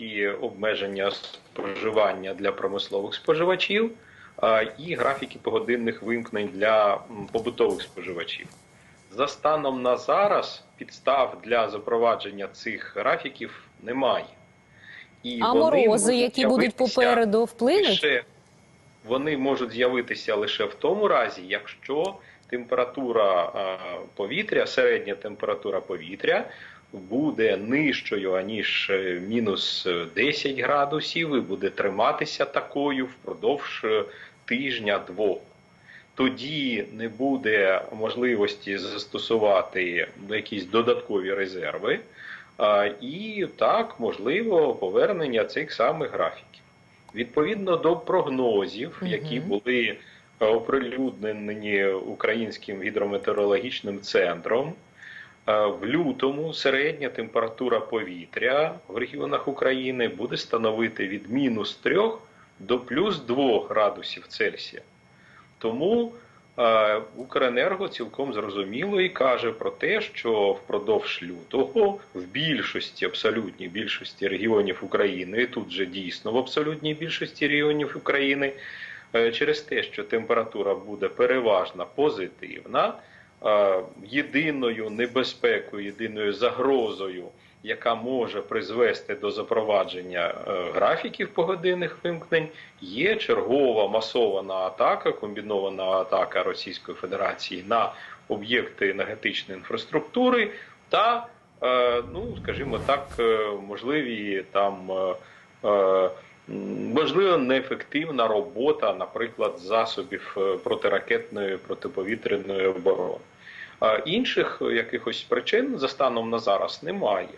графіки обмеження споживання для промислових споживачів і графіки погодинних вимкнень для побутових споживачів. За станом на зараз підстав для запровадження цих графіків немає. І А морози, які будуть попереду, вплинуть? Вони можуть з'явитися лише в тому разі, якщо температура повітря, середня температура повітря буде нижчою аніж е, мінус 10 градусів і буде триматися такою впродовж е, тижня-двох. Тоді не буде можливості застосувати якісь додаткові резерви, і так можливо повернення цих самих графіків. Відповідно до прогнозів, які були е, оприлюднені Українським гідрометеорологічним центром, е, в лютому середня температура повітря в регіонах України буде становити від мінус 3 до плюс 2 градусів Цельсія. Тому Укренерго цілком зрозуміло і каже про те, що впродовж лютого в більшості, абсолютній більшості регіонів України, тут же дійсно в абсолютній більшості регіонів України, е, через те, що температура буде переважно позитивна, е, єдиною небезпекою, єдиною загрозою, яка може призвести до запровадження е, графіків погодинних вимкнень, є чергова масована атака, комбінована атака Російської Федерації на об'єкти енергетичної інфраструктури та, е, ну скажімо так, е, можливі там. Можливо, неефективна робота, наприклад, засобів протиракетної протиповітряної оборони. Інших якихось причин за станом на зараз немає.